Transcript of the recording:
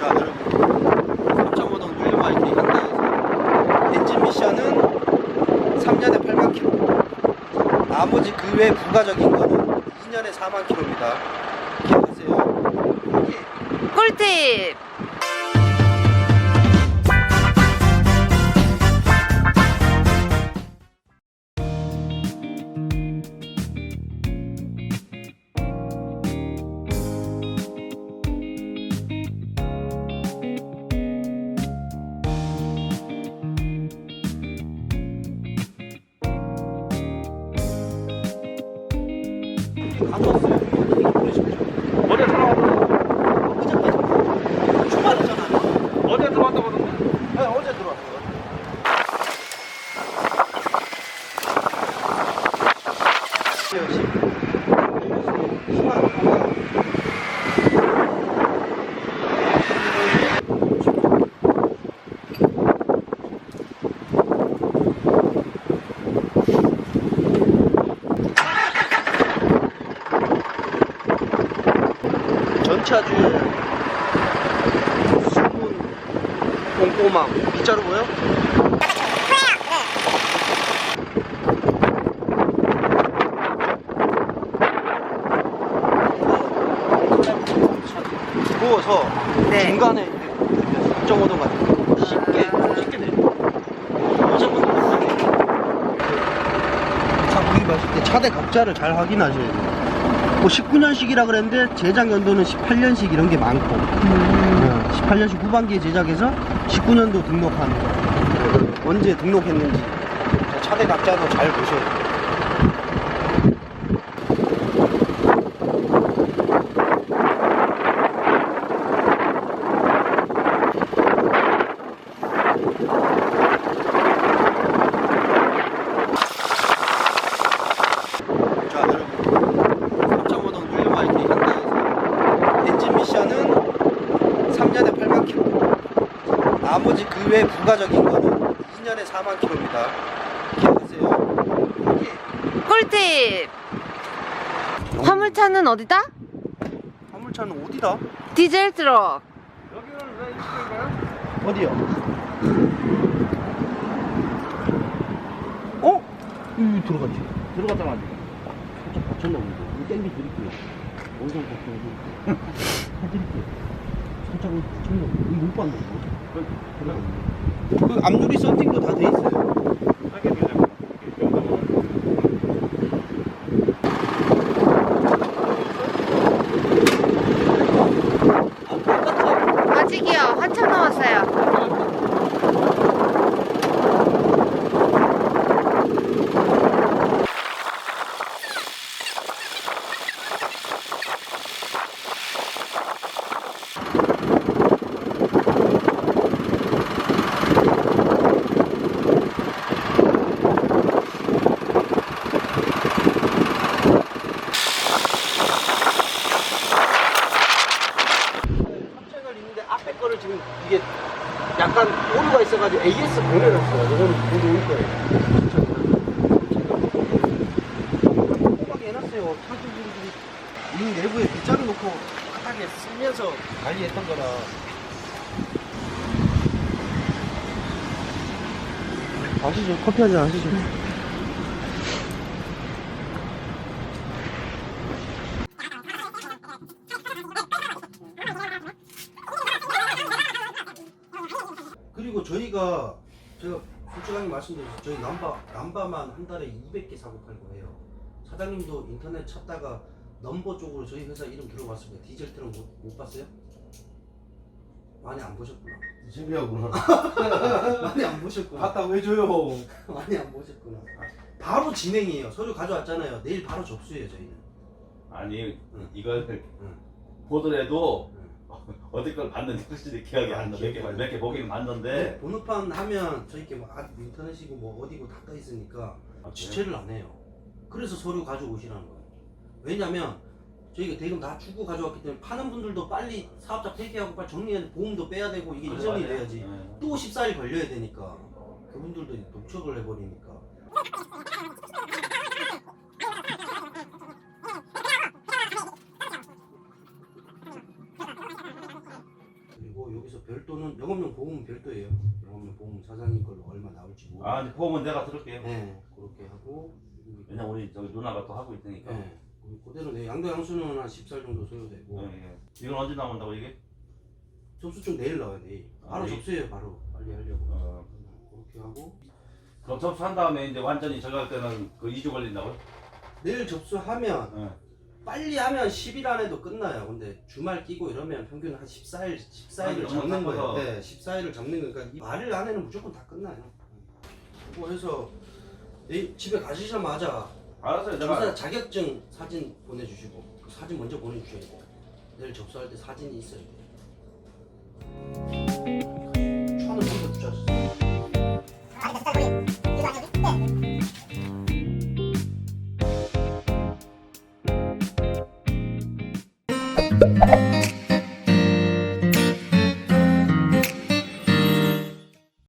자 여러분 3.5동 윌마이트 현대에서 엔진 미션은 3년에 8만 킬로 나머지 그 외 부가적인 거는 2년에 4만 킬로입니다 기억하세요 예. 꿀팁! 안 왔어요 2차주 수분 꼼꼼함. 빗자루 보여? 부어서 네. 중간에 6.5도 같은 쉽게 아. 쉽게 내려. 어차피 차 구입하실 때 차대 각자를 잘 확인하셔야 돼요. 뭐 19년식이라 그랬는데 제작 연도는 18년식 이런 게 많고. 18년식 후반기에 제작해서 19년도 등록하는 거. 언제 등록했는지. 차대 각자도 잘 보셔야 돼요 자 여러분 3.5동 윌마이트 현대에서 엔진 미션은 3년에 8만 킬로 나머지 그 외 부가적인 거는 2년에 4만 킬로입니다 기억하세요 예. 꿀팁! 화물차는 어디다? 화물차는 어디다? 디젤 트럭. 여기는 왜 이렇게 가요? 어디요? 어? 여기 들어갔지 들어갔다 말이야. 살짝 받쳤나 이거 땡기 드릴게요 원상 걱정도 해드릴게요 살짝 본데 이거 못 봤네 이거 들어갔네 그 앞유리 썬팅도 다 돼 있어요 하게 되잖아. 이 정도면. 아 똑같아 아직이요. 한참 남았어요. 합체가 있는데 앞에 거를 지금 이게 약간 있어가지고 AS 보내놨어요. 이거는 보고 올 거예요. 꼼꼼하게 해놨어요. 차주분들이 이 내부에 빗자루 놓고 바닥에 쓰면서 관리했던 거라. 아시죠? 커피 한잔 하시죠. 그리고 저희가 제가 솔직하게 말씀드리죠. 저희 남바 남바만 한 달에 200개 사고 팔고 해요. 사장님도 인터넷 찾다가 넘버 쪽으로 저희 회사 이름 들어봤습니다. 디젤 트럭 못, 못 봤어요? 많이 안 보셨구나. 신기하구나. 많이 안 보셨구나. 갔다고 해줘요. 많이 안 보셨구나. 바로 진행이에요. 서류 가져왔잖아요. 내일 바로 접수해요 저희는. 아니 응. 이걸 응. 보더라도 응. 어디 걸 봤는지 확실히 기억이 안 나. 몇개 안몇개 보긴 봤는데. 번호판 하면 저희께 뭐 아, 인터넷이고 뭐 어디고 다 떠 있으니까 아, 지체를 안 해요. 그래서 서류 가지고 오시라는 거예요. 왜냐면 저희가 대금 다 주고 가져왔기 때문에 파는 분들도 빨리 사업자 폐기하고 빨리 정리해야 보험도 빼야 되고 이게 이전이 돼야지 네. 또 14일 걸려야 되니까 그분들도 이제 독촉을 해버리니까 여기서 별도는 영업용 보험은 별도예요. 영업용 보험 사장님 걸로 얼마 나올지 모르고. 아 이제 보험은 내가 들을게요. 네, 그렇게 하고. 왜냐 우리 저기 누나가 또 하고 있으니까. 네, 그대로 내 양도 양수는 한 10살 정도 소요되고. 예, 예. 이건 언제 나온다고 이게? 접수증 내일 나와요 내일. 아, 바로 내일? 접수해요 바로 빨리 하려고. 어. 그렇게 하고 그럼 접수한 다음에 이제 완전히 할 때는 그 2주 걸린다고요? 내일 접수하면 예. 빨리 하면 10일 안에도 끝나요. 근데 주말 끼고 이러면 평균 한 14일, 14일을 아니, 잡는 너무 거예요. 네, 14일을 잡는 거니까 이 말일 안에는 무조건 다 끝나요. 그거 해서 내일 집에 가시자마자 알았어요. 내가 조사 자격증 사진 보내주시고 그 사진 먼저 보내주셔야 돼요. 내일 접수할 때 사진이 있어야 돼요.